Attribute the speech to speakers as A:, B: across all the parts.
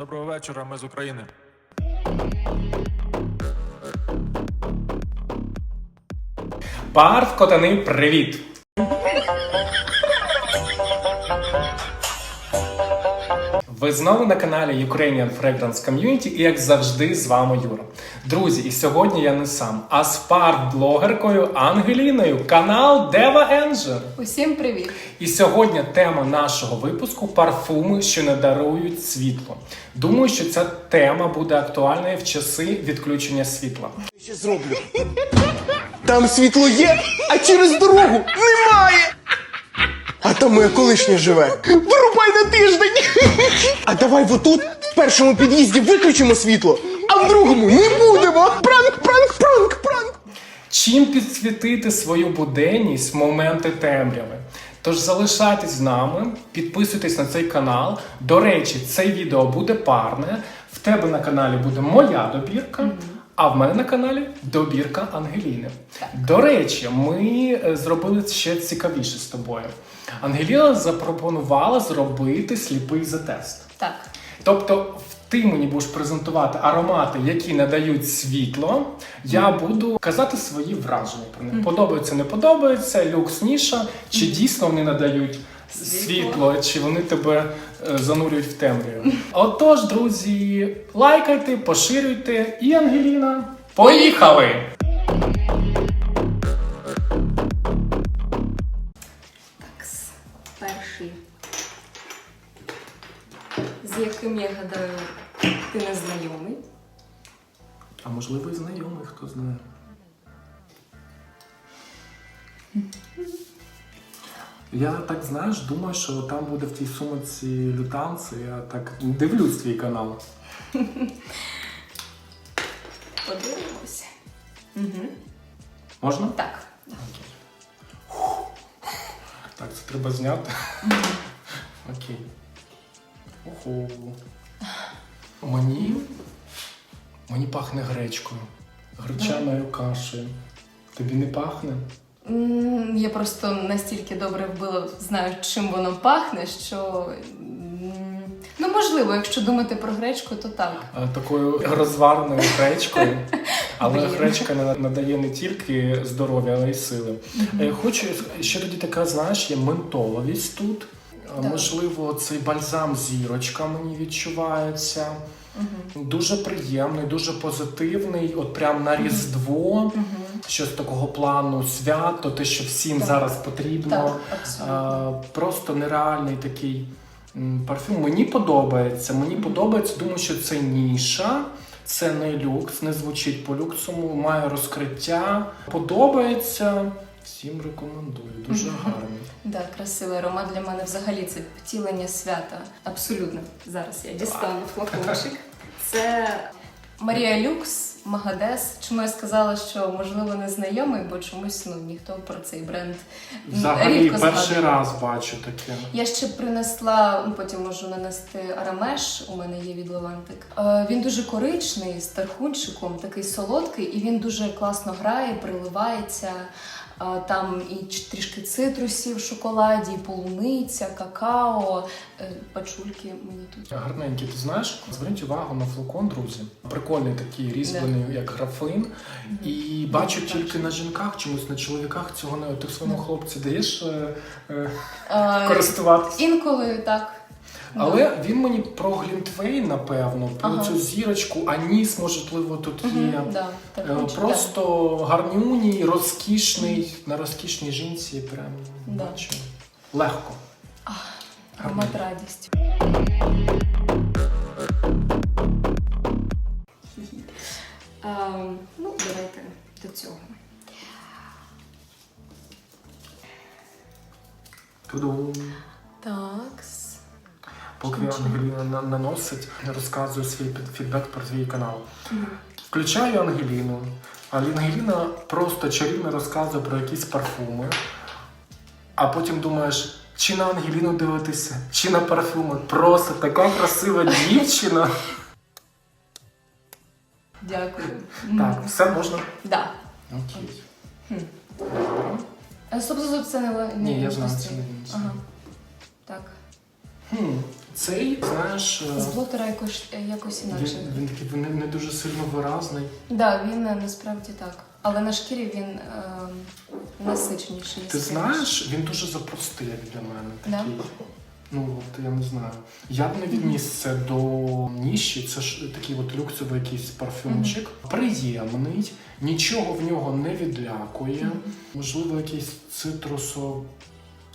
A: Доброго вечора, ми з України.
B: Парф котани, привіт! Ви знову на каналі Ukrainian Fragrance Community і як завжди з вами Юра. Друзі, і сьогодні я не сам, а з парт-блогеркою Ангеліною, канал Дева Енджер.
C: Усім привіт!
B: І сьогодні тема нашого випуску парфуми, що не дарують світло. Думаю, що ця тема буде актуальною в часи відключення світла.
D: ще зроблю. Там світло є, а через дорогу немає. А там моя колишня живе. Вирубай на тиждень. А давай в отут в першому під'їзді виключимо світло, а в другому не будемо. Пранк, пранк, пранк, пранк.
B: Чим підсвітити свою буденність в моменти темряви? Тож залишайтесь з нами, підписуйтесь на цей канал. До речі, це відео буде парне. В тебе на каналі буде моя добірка, а в мене на каналі добірка Ангеліни. До речі, ми е, зробили ще цікавіше з тобою. Ангеліна запропонувала зробити сліпий затест.
C: Так,
B: Тобто, ти мені будеш презентувати аромати, які надають світло. Я буду казати свої враження про них. Подобається, не подобається, люкс ніша, чи дійсно вони надають світло, чи вони тебе е, занурюють в темряву. Отож, друзі, лайкайте, поширюйте і Ангеліна. Поїхали!
C: Яким я гадаю, ти не знайомий.
B: А можливо, і знайомий, хто знає. Я так знаєш, думаю, що там буде в тій сумці лютанці. Я так дивлюсь твій канал.
C: Подивимося. Угу.
B: Можна?
C: Так.
B: Так, це треба зняти. Окей. Охо. Мені. Мені пахне гречкою. Гречаною кашею. Тобі не пахне?
C: М, Я просто настільки добре вбила, знаю, чим воно пахне, що. м, Ну, можливо, якщо думати про гречку, то так.
B: А, Такою розвареною гречкою. Але
C: Блін.
B: гречка на- надає не тільки здоров'я, але й сили. Е, Хочу ще тоді така, знаєш, є ментоловість тут.
C: Так.
B: Можливо, цей бальзам зірочка мені відчувається. Дуже приємний, дуже позитивний. От прям на Різдво. Щось такого плану свято, те, що всім
C: Так.
B: зараз потрібно.
C: Так.
B: А, просто нереальний такий парфюм. Мені подобається. Мені подобається, думаю, що це ніша. Це не люкс, не звучить по люксому, має розкриття. Подобається. Всім рекомендую. Дуже гарний.
C: Да, красивий аромат для мене взагалі це втілення свята. Абсолютно. Зараз я дістану флакончик. Це Марія Люкс, Магадес. Чому я сказала, що можливо не знайомий, бо чомусь ну ніхто про цей бренд м,
B: Взагалі,
C: рідко
B: перший
C: згадує.
B: раз бачу таке.
C: Я ще принесла, ну, потім можу нанести арамеш. У мене є від Левантик. Е, він дуже коричний, з тархунчиком, такий солодкий, і він дуже класно грає, приливається. Там і трішки цитрусів в шоколаді, полуниця, какао, е, пачульки мені тут.
B: Гарненький, ти знаєш, зверніть увагу на флакон, друзі. Прикольний такий різьблений, як графин. І бачу тільки на жінках, чомусь на чоловіках цього не ти своєму хлопці даєш е, Е, користуватися.
C: Інколи так.
B: Але він мені про Глінтвейн, напевно, про
C: Ага.
B: цю зірочку, аніс, можливо, тут є.
C: Да,
B: Е,
C: тархунчик, да.
B: Просто гарнюній, розкішний, на розкішній жінці прям
C: Да.
B: бачу. Легко.
C: Аромат радість. Ем, ну, давайте до цього.
B: Тудум.
C: Так.
B: Поки? Ангеліна наносить, розказую свій фідбек про твій канал. Включаю Ангеліну. А Ангеліна просто чарівно розказує про якісь парфуми. А потім думаєш, чи на Ангеліну дивитися, чи на парфуми. Просто така красива дівчина.
C: Дякую.
B: Так, все можна.
C: Да.
B: Окей.
C: А, Стоп, стоп, це не
B: Ні, я знаю, це не
C: Ага. Так.
B: Цей, знаєш, е,
C: З блотера якось, якось інакше.
B: він, він такий не, не дуже сильно виразний.
C: Да, він е, насправді так. Але на шкірі він е, насиченіший.
B: Ти знаєш, він дуже запростий як для мене.
C: Да?
B: Такий. Ну, от я не знаю. Я б не відніс це до ніші, це ж такий от люксовий якийсь парфюмчик. Приємний, нічого в нього не відлякує. Можливо, якийсь цитрусо,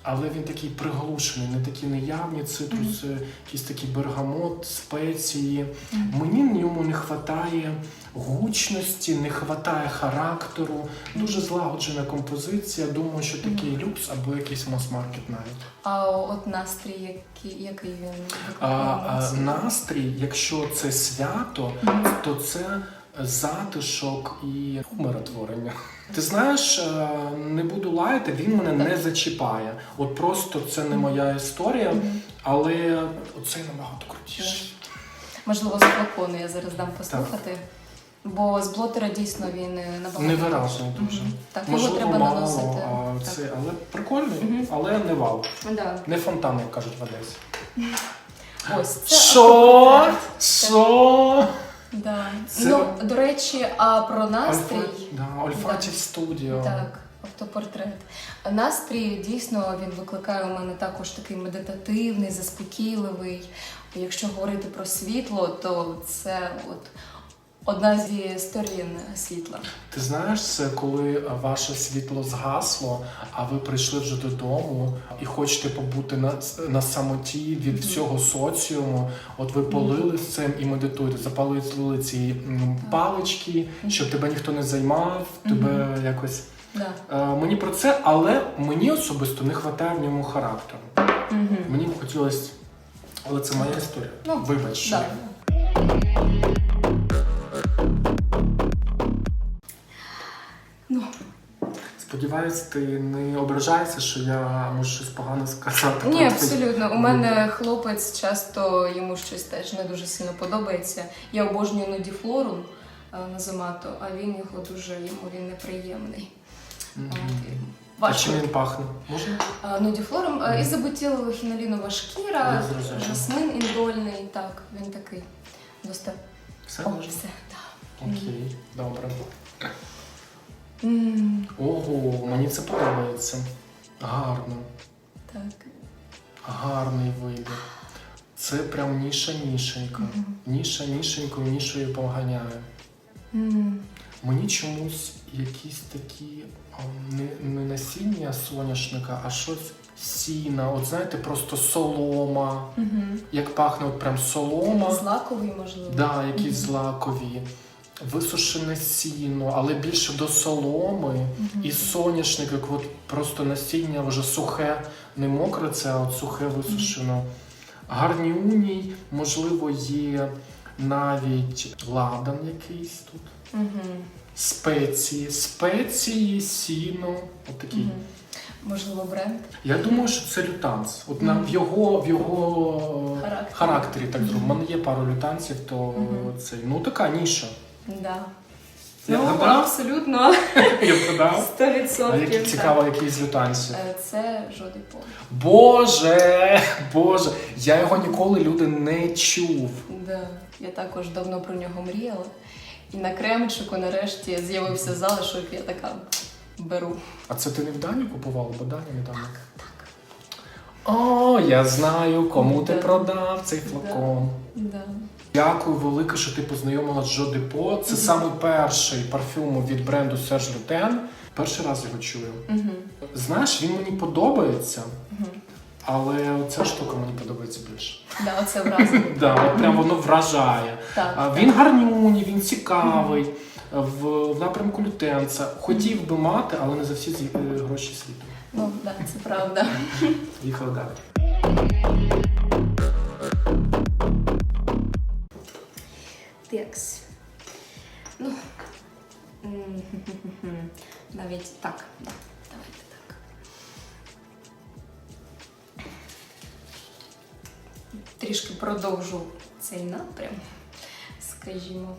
B: але він такий приглушений, не такі неявні цитруси, якийсь такий бергамот, спеції. Мені в ньому не вистачає гучності, не вистачає характеру. Дуже злагоджена композиція. Думаю, що такий люкс або якийсь мас-маркет навіть.
C: А от настрій, який, який він
B: А, а, настрій, якщо це свято, то це затишок і умиротворення. Ти знаєш, е, не буду лаяти, він мене не зачіпає. От просто це не моя історія, але оцей набагато крутіший.
C: Можливо, з флакону я зараз дам послухати. Бо з блотера дійсно він е, набагато.
B: Невиразний дуже.
C: Мгм. Так, його треба
B: мало,
C: наносити.
B: а
C: Так.
B: це, але прикольний,
C: Мгм.
B: але не вау.
C: Да.
B: Не фонтан, як кажуть в Одесі.
C: Ось це
B: Що? Що?
C: Да.
B: Це-
C: Ну, до речі, а про настрій.
B: Ольфа- Да, Ольфатів студіо.
C: Так, автопортрет. Настрій дійсно він викликає у мене також такий медитативний, заспокійливий. Якщо говорити про світло, то це от одна зі сторін світла.
B: Ти знаєш, це коли ваше світло згасло, а ви прийшли вже додому і хочете побути на, на самоті від всього соціуму. От ви полили з цим і медитуєте, запалили ці палички, щоб тебе ніхто не займав, тебе якось.
C: Да.
B: Е, мені про це, але мені особисто не вистачає в ньому характеру.
C: Угу.
B: Мені б хотілося, але це моя історія.
C: Ну,
B: Вибач.
C: Да.
B: Сподіваюсь, ти не ображаєшся, що я можу щось погане сказати.
C: ні, абсолютно. У мене хлопець часто йому щось теж не дуже сильно подобається. Я обожнюю нудіфлору на зомато, а він його дуже йому він неприємний. От, і
B: А чим він пахне? Можна?
C: Нудіфлором е, ізобутилова шкіра,
B: Я зрозумів.
C: жасмин індольний. Так, він такий. Доста...
B: Все
C: О, все, так.
B: Окей, добре. Ого, мені це подобається. Гарно.
C: Так.
B: Гарний вибір. Це прям ніша нішенька. Ніша нішенькою нішою поганяє.
C: М,
B: Мені чомусь якісь такі не, не насіння соняшника, а щось сіна. От знаєте, просто солома.
C: мгм.
B: Як пахне от прям солома.
C: Злаковий, можливо.
B: Да, якісь злакові. Висушене сіно, але більше до соломи і соняшник, як от просто насіння вже сухе, не мокре, це а от сухе висушено. Гарнюній, можливо, є навіть ладан якийсь тут. Спеції, спеції, сіно. От такий.
C: Можливо, бренд.
B: Я думаю, що це лютанц. От на в його в його
C: Характері.
B: характері так зробив. У мене є пару лютанців, то
C: Мгм.
B: цей ну така ніша.
C: Да.
B: Я
C: ну,
B: вгадав?
C: абсолютно.
B: Я вгадав.
C: 100%.
B: А які цікаво, які з лютанців.
C: Е, Це жоди пол.
B: Боже, Боже, я його ніколи люди не чув.
C: Да. Я також давно про нього мріяла. І на кремчику нарешті з'явився залишок, я така беру.
B: А це ти не в Дані купувала, бо Дані не там. Так. О, я знаю, кому ти
C: Да.
B: продав цей флакон.
C: Да.
B: Дякую велике, що ти познайомила з Жо Депо. Це саме перший парфюм від бренду Serge Lutен. Перший раз його чую. Знаєш, він мені подобається, але ця штука мені подобається більше.
C: Да, оце вразило.
B: Да, от прям воно вражає.
C: Так.
B: Він гарнюній, він цікавий. В, в напрямку лютенца. Хотів би мати, але не за всі е, гроші світу.
C: Ну, да, це правда.
B: Їхали далі.
C: Текс. Ну. Навіть так. Да. Давайте так. Трішки продовжу цей напрям, скажімо.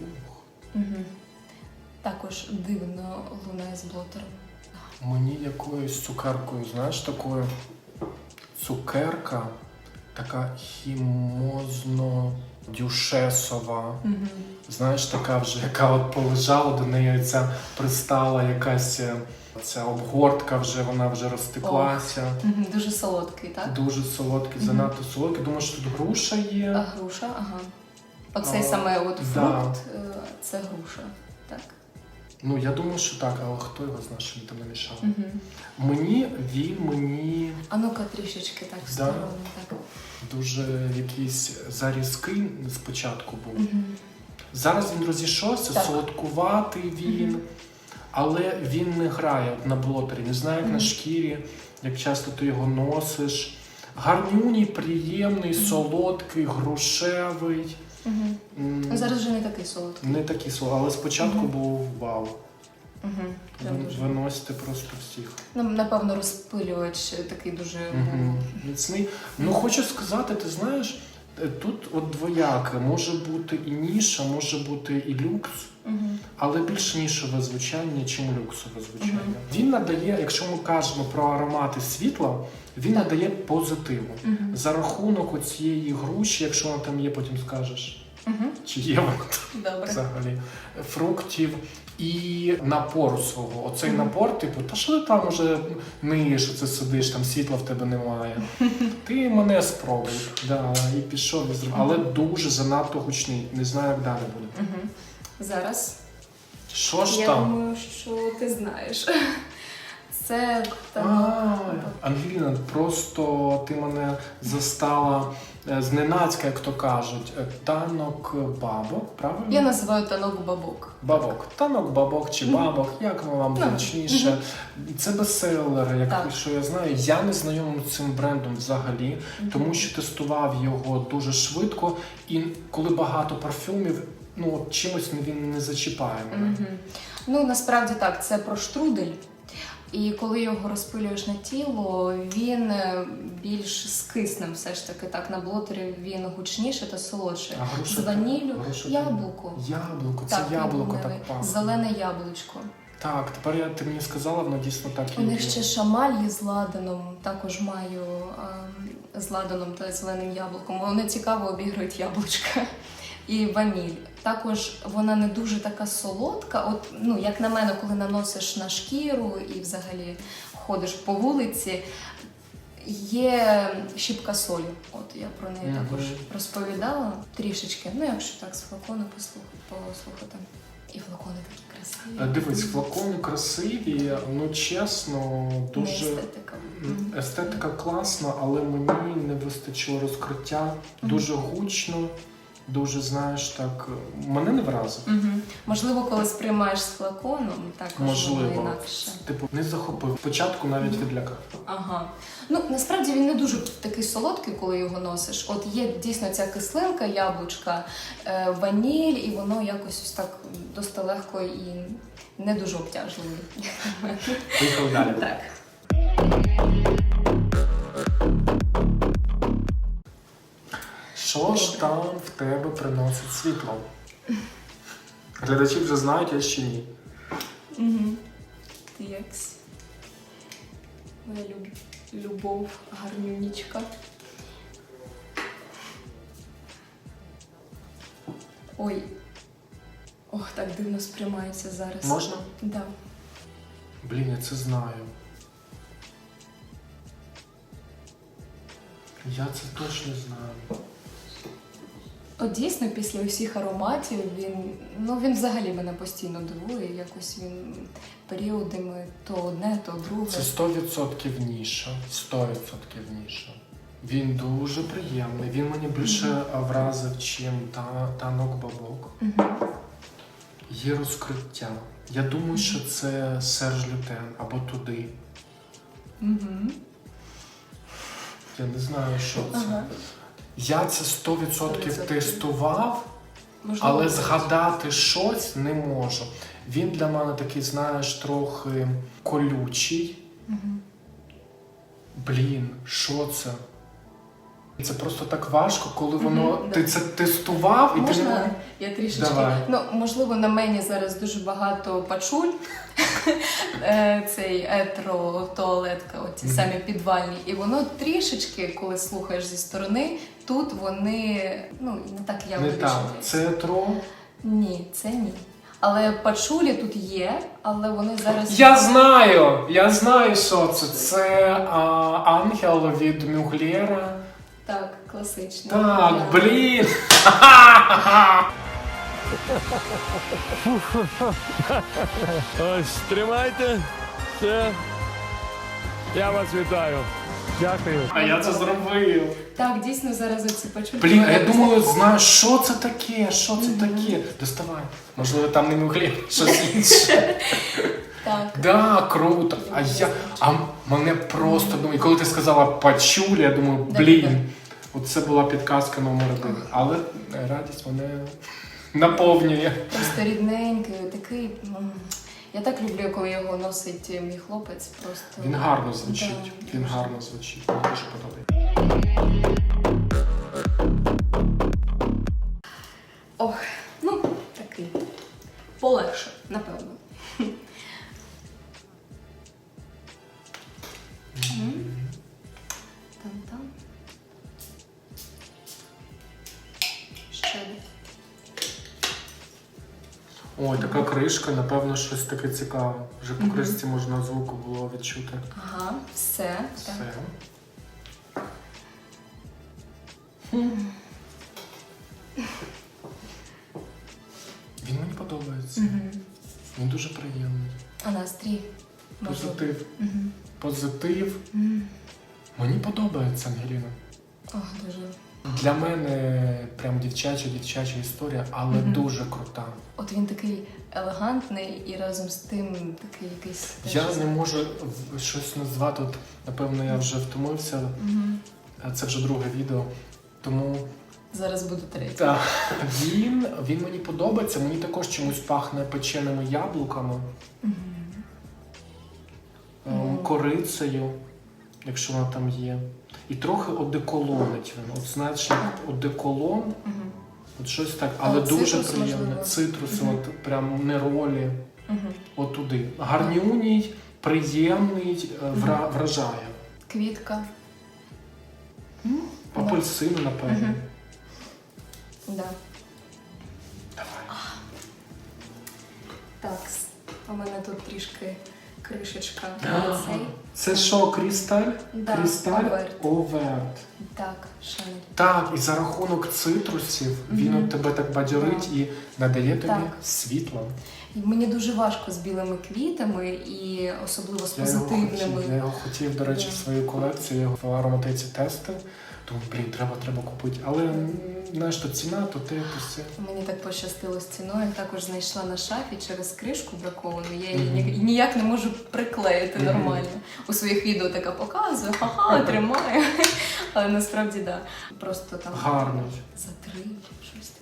C: Ух.
B: Мгм.
C: Також дивно лунає з блотером.
B: Мені якоюсь цукеркою, знаєш, такою цукерка, така хімозно-дюшесова.
C: Мгм.
B: Знаєш, така вже, яка от полежала до неї, ця пристала якась е, ця обгортка, вже вона вже розтеклася.
C: Мгм. Дуже солодкий, так?
B: Дуже солодкий, занадто солодкий. Думаю, що тут груша
C: А
B: є.
C: груша, ага. Оцей
B: А,
C: саме от фрукт, е, це груша. Так.
B: Ну я думаю, що так, але хто його знає, що він там намішав.
C: Угу.
B: Мені він мені
C: А ну-ка трішечки так в
B: Да.
C: сторону. Так.
B: дуже якийсь зарізкий спочатку був.
C: Угу.
B: Зараз він розійшовся,
C: Так.
B: солодкуватий він, але він не грає на блотері, не знаю, як на шкірі, як часто ти його носиш. Гарнюній, приємний, солодкий, грушевий.
C: Угу.
B: М,
C: зараз вже не такий солодкий.
B: Не такий солодкий, але спочатку був вау.
C: Угу. Прям
B: Ви-
C: дуже.
B: Виносите просто всіх.
C: Ну, напевно, розпилювач такий дуже
B: Мгм. Міцний. Ну хочу сказати, ти знаєш, тут от двояке, може бути і ніша, може бути і люкс. Але більш нішеве звучання, чим люксове звучання. Він надає, якщо ми кажемо про аромати світла, він
C: Так.
B: надає позитиву.
C: Мгм.
B: За рахунок цієї груші, якщо вона там є, потім скажеш,
C: Мгм.
B: чи є вона
C: Добре.
B: взагалі, фруктів і напору свого. Оцей напор, типу, та що ти там уже ниєш, оце сидиш, там світла в тебе немає. Ти мене спробуй. Да, і пішов і зробив. Але дуже занадто гучний. Не знаю, як далі буде.
C: Зараз
B: Що ж
C: я
B: там?
C: думаю, що ти знаєш. Це
B: А,
C: там.
B: Ангеліна, просто ти мене застала зненацька, як то кажуть, Е, танок бабок, правильно?
C: Я називаю танок бабок.
B: Бабок. Танок бабок чи бабок, як вам
C: Ну,
B: зручніше. Це бестселер, як
C: Так.
B: що я знаю. Я не знайомий з цим брендом взагалі, тому що тестував його дуже швидко, і коли багато парфюмів, ну чимось він не зачіпає мене.
C: Ну насправді так, це про штрудель. І коли його розпилюєш на тіло, він е, більш з киснем, все ж таки так на блотері він гучніше та солодше.
B: А груша
C: З ваніллю
B: груша-
C: яблуко.
B: Яблуко, це
C: Так,
B: яблуко так пахне.
C: Зелене яблучко.
B: Так, тепер я ти мені сказала, воно дійсно так і
C: У них ще шамаль з ладаном, також маю ем, з ладаном та зеленим яблуком. Вони цікаво обігрують яблучка. І ваніль. Також вона не дуже така солодка. От, ну, як на мене, коли наносиш на шкіру і взагалі ходиш по вулиці, є щіпка солі. От я про неї також розповідала трішечки. Ну, якщо так з флакону послухати. І флакони такі красиві.
B: Дивись, флакони красиві, ну чесно, дуже
C: естетика.
B: естетика класна, але мені не вистачило розкриття. Дуже гучно, дуже знаєш так. Мене не вразив.
C: Угу. Можливо, коли сприймаєш з флаконом, також
B: Можливо,
C: інакше.
B: типу, не захопив. Спочатку навіть відлякав.
C: Ага. Ну насправді він не дуже такий солодкий, коли його носиш. От є дійсно ця кислинка, яблучка, е, ваніль, і воно якось ось так досить легко і не дуже обтяжливий.
B: Поїхали далі.
C: Так.
B: Що ж там в тебе приносить світло? Глядачі вже знають, а ще ні.
C: Угу. Текс. Моя люб... любов, гарнюнічка. Ой. Ох, так дивно сприймається зараз.
B: Можна?
C: Да.
B: Блін, я це знаю. Я це точно знаю.
C: От дійсно, після усіх ароматів він, ну він взагалі мене постійно дивує. Якось він періодами то одне, то друге.
B: Це 100% ніша. 100% ніша. Він дуже приємний. Він мені більше вразив, чим та, танок бабок.
C: Мгм.
B: Є розкриття. Я думаю, що це Серж Лютен або туди.
C: Мгм.
B: Я не знаю, що це.
C: Ага.
B: Я це 100% тестував,
C: Можливо,
B: але згадати щось не можу. Він для мене такий, знаєш, трохи колючий.
C: Мгм.
B: Блін, що це? Це просто так важко, коли воно.
C: Мгм,
B: Ти
C: да.
B: це тестував і ти не
C: я трішечки?
B: Давай.
C: Ну, можливо, на мені зараз дуже багато пачуль. Е, Цей етро, туалетка, оці
B: Мгм.
C: самі підвальні. І воно трішечки, коли слухаєш зі сторони, тут вони ну не так явно
B: не так. Це тро.
C: Ні, це ні. Але пачулі тут є, але вони зараз.
B: Я знаю! Я знаю, що це. Це а, ангел від Мюглєра.
C: Так, класичний.
B: Так,
C: Я-
B: блін!
A: Ось тримайте. Все. Я вас вітаю. Дякую.
B: А я це зробив.
C: Так, дійсно зараз оці пачулі.
B: Блін, а я думаю, знаю, що це таке? Що це таке? Доставай. Можливо, там не Мюглєр, щось інше.
C: Так.
B: Да, круто. А я. А мене просто думаю, коли ти сказала пачулі, я думаю, блін, оце була підказка номер один. Але радість мене наповнює.
C: Просто рідненький, такий. м, Я так люблю, коли його носить е, мій хлопець. Просто
B: Він гарно звучить.
C: Да,
B: Він гарно звучить. Мені дуже подобається. Кришка, напевно, щось таке цікаве. Вже по
C: Мгм.
B: кришці можна звуку було відчути.
C: Ага, все.
B: Все.
C: Так.
B: Він мені подобається.
C: Мгм.
B: Він дуже приємний.
C: А настрій?
B: Позитив.
C: Мгм.
B: Позитив.
C: М.
B: Мені подобається, Ангеліна.
C: Ох, дуже.
B: Для мене прям дівчача, дівчача історія, але
C: Мгм.
B: дуже крута.
C: От він такий елегантний і разом з тим такий якийсь.
B: Я не можу щось назвати. От, напевно, я вже втомився.
C: Мгм.
B: а Це вже друге відео. Тому
C: Зараз буде третій.
B: так, він, він мені подобається. Мені також чомусь пахне печеними яблуками, ем,
C: Мгм.
B: корицею, якщо вона там є. І трохи одеколонить він. От знаєш, як одеколон, от щось так, але
C: А,
B: дуже
C: цитрус,
B: приємне.
C: можливо.
B: Цитрус,
C: Мгм.
B: от прям неролі,
C: Мгм.
B: отуди. Гарнюній, приємний, е, вра- вражає.
C: Квітка.
B: Апельсини, напевно.
C: Мгм. Да.
B: Давай.
C: Так, у мене тут трішки кришечка.
B: А,
C: Цей.
B: Це що, крісталь?
C: Да,
B: крісталь
C: оверт.
B: оверт.
C: Так, Шанель.
B: Так, і за рахунок цитрусів він от тебе так бадьорить і надає тобі
C: Так.
B: світло.
C: І мені дуже важко з білими квітами і особливо з
B: Я його, хотів,
C: позитивними.
B: я його хотів, до речі, в свою колекцію, я його в ароматиці тестив. Тому, блін, треба, треба купити. Але знаєш, то ціна, то те, то все.
C: Мені так пощастило з ціною. Також знайшла на шафі через кришку браковану. Я її
B: Мгм.
C: ні- ніяк не можу приклеїти
B: Мгм.
C: нормально. У своїх відео така показую, ха-ха, тримаю. Але насправді да. Просто там
B: Гарний.
C: за три щось.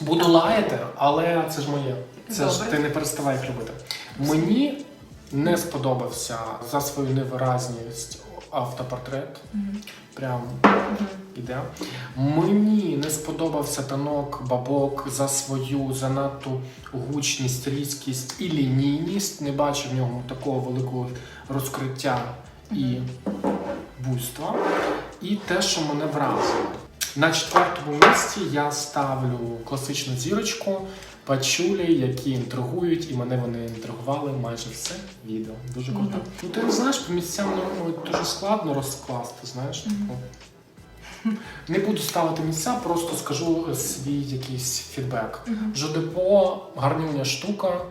B: Буду лаяти, але це ж моє. Це ж ти не переставай їх робити. Мені не сподобався за свою невиразність автопортрет.
C: Мгм.
B: Прям іде. Мені не сподобався танок бабок за свою занадто гучність, різкість і лінійність. Не бачив в ньому такого великого розкриття і буйства. І те, що мене вразило. На четвертому місці я ставлю класичну зірочку, пачулі, які інтригують, і мене вони інтригували майже все відео. Дуже круто.
C: Мгм.
B: Ну ти не знаєш, по місцям ну, дуже складно розкласти, знаєш.
C: Мгм.
B: типу. Не буду ставити місця, просто скажу свій якийсь фідбек.
C: Мгм.
B: Жодепо гарнюня штука.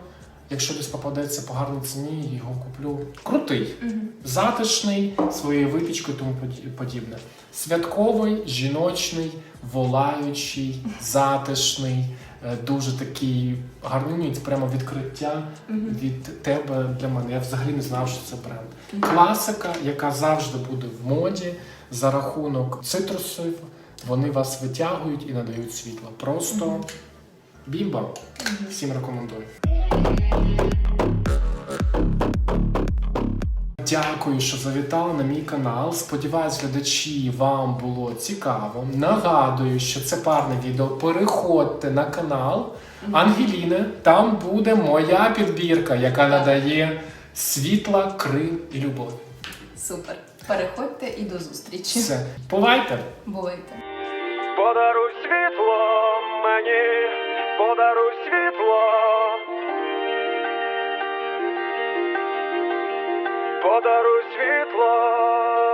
B: Якщо десь попадеться по гарній ціні, його куплю. Крутий,
C: Мгм.
B: затишний, своєю випічкою тому подібне. Святковий, жіночний, волаючий, затишний, дуже такий гарнюній, це прямо відкриття від тебе для мене. Я взагалі не знав, що це бренд. Класика, яка завжди буде в моді за рахунок цитрусів. Вони вас витягують і надають світло. Просто бімба. Всім рекомендую. Дякую, що завітали на мій канал. Сподіваюсь, глядачі вам було цікаво. Нагадую, що це парне відео. Переходьте на канал Ангеліни. Там буде моя підбірка, яка надає світла, крил і любов.
C: Супер. Переходьте і до зустрічі.
B: Все, бувайте!
C: Бувайте.
A: Подаруй світло мені, подаруй світло. Подаруй світло.